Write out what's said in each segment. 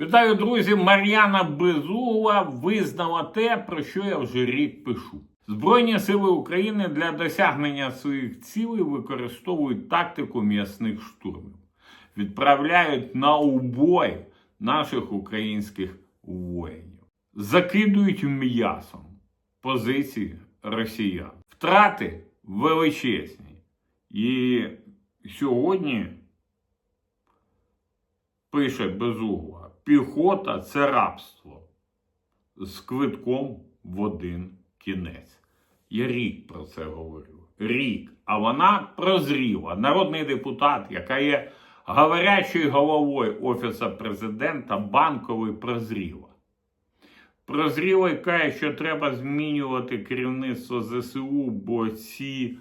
Вітаю, друзі! Мар'яна Безугла визнала те, про що я вже рік пишу. Збройні сили України для досягнення своїх цілей використовують тактику м'ясних штурмів, відправляють на убой наших українських воїнів, закидують м'ясом позиції росіян. Втрати величезні. І сьогодні пише Безугла, піхота це рабство з квитком в один кінець. Я рік про це говорю. Рік. А вона прозріла. Народний депутат, яка є говорячою головою Офіса президента, банковий прозріла. Прозріла і каже, що треба змінювати керівництво ЗСУ, бо ці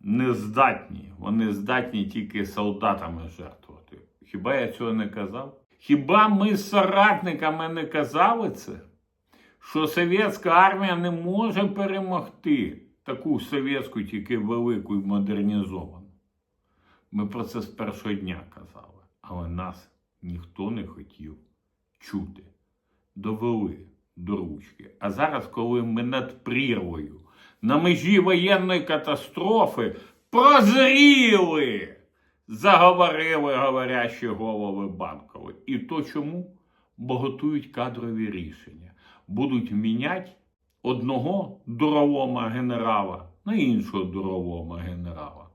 не здатні. Вони здатні тільки солдатами жертвувати. Хіба я цього не казав? Хіба ми з соратниками не казали це? Що совєтська армія не може перемогти таку совєтську, тільки велику і модернізовану. Ми про це з першого дня казали, але нас ніхто не хотів чути. Довели до ручки. А зараз, коли ми над прірвою, на межі воєнної катастрофи, прозріли, заговорили говорящі голови банкові. І то чому? Бо готують кадрові рішення. Будуть міняти одного дурового генерала на іншого дурового генерала.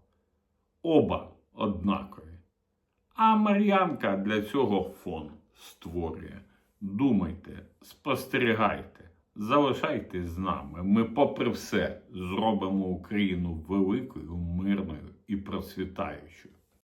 Оба однакові. А Мар'янка для цього фон створює. Думайте, спостерігайте, залишайтесь з нами. Ми, попри все, зробимо Україну великою, мирною і процвітаючою.